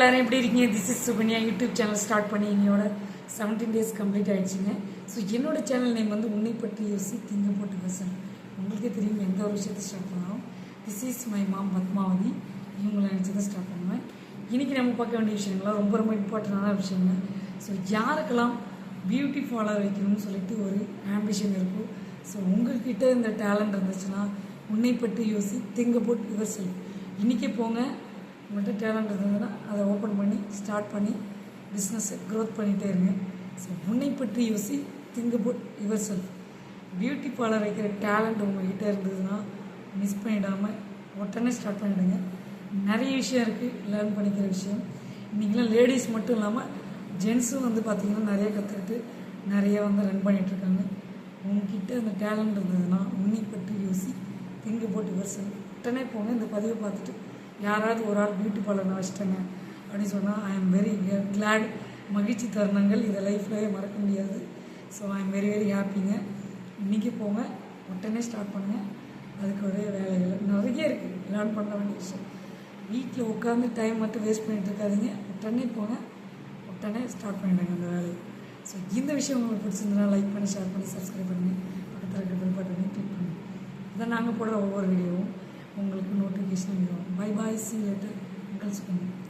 எல்லாரும் எப்படி இருக்கீங்க? This is Sukanya YouTube channel start பண்ணி என்னோட செவன்டீன் டேஸ் கம்ப்ளீட் ஆகிடுச்சிங்க ஸோ என்னோட சேனல் நேம் வந்து உன்னை பற்றி யோசி திங்க போட்டு பேசணும் உங்களுக்கே தெரியும் எந்த ஒரு விஷயத்தை ஸ்டார்ட் பண்ணாலும். This is my mom Padmavathi. இவங்களை நினச்சி தான் ஸ்டார்ட் பண்ணுவேன். இன்றைக்கி நம்ம பார்க்க வேண்டிய விஷயங்கள்லாம் ரொம்ப ரொம்ப இம்பார்ட்டண்டான விஷயங்க. ஸோ யாருக்கெல்லாம் பியூட்டி ஃபாலோவர் வைக்கணும்னு சொல்லிட்டு ஒரு ஆம்பிஷன் இருக்கும் ஸோ உங்கள்கிட்ட இந்த டேலண்ட் இருந்துச்சுன்னா உன்னை பற்றி யோசி திங்க போட்டு யுவர் செல்ஃப் இன்றைக்கே போங்க. உங்கள்கிட்ட டேலண்ட் இருந்ததுன்னா அதை ஓப்பன் பண்ணி ஸ்டார்ட் பண்ணி பிஸ்னஸை க்ரோத் பண்ணிகிட்டே இருங்க. ஸோ உன்னை பற்றி யோசி think about yourself beauty parlour வைக்கிற டேலண்ட் உங்கள்கிட்ட இருந்ததுன்னா மிஸ் பண்ணிடாமல் உடனே ஸ்டார்ட் பண்ணிவிடுங்க நிறைய விஷயம் இருக்குது லேர்ன் பண்ணிக்கிற விஷயம். இன்றைக்கெலாம் லேடிஸ் மட்டும் இல்லாமல் ஜென்ஸும் வந்து பார்த்திங்கன்னா நிறைய கற்றுக்கிட்டு நிறைய வந்து ரன் பண்ணிகிட்ருக்காங்க உங்ககிட்ட அந்த டேலண்ட் இருந்ததுன்னா உன்னை பற்றி யோசி திங்க் போட்டு வருஷம் உடனே போங்க இந்த பதிவை பார்த்துட்டு யாராவது ஒரு ஆள் பியூட்டி பார்லர் நான் வச்சிட்டேங்க. அப்படின்னு சொன்னால் ஐ எம் வெரி கிளாட் மகிழ்ச்சி தருணங்கள் இதை லைஃப்லவே மறக்க முடியாது. So I am very very ஹாப்பிங்க இன்றைக்கி போங்க. உடனே ஸ்டார்ட் பண்ணுங்கள் அதுக்கு ஒரே வேலைகள். நிறைய இருக்குது லேர்ன் பண்ண வேண்டிய விஷயம். வீட்டில் உட்காந்து டைம் மட்டும் வேஸ்ட் பண்ணிகிட்டு இருக்காதீங்க. உடனே போங்க. உடனே ஸ்டார்ட் பண்ணிடுங்க அந்த வேலையை. ஸோ இந்த விஷயம் உங்களுக்கு பிடிச்சிருந்தனா லைக் பண்ணி ஷேர் பண்ணி சப்ஸ்கிரைப் பண்ணி பக்கத்தில் இருக்கிற பெல் பட்டனை கிளிக் பண்ணி இதான் நாங்கள் போடுற ஒவ்வொரு வீடியோவும் உங்களுக்கு நோட்டிஃபிகேஷன் வரும். பை பாய் சி லெட்டர் உங்கள் சொல்லுங்கள்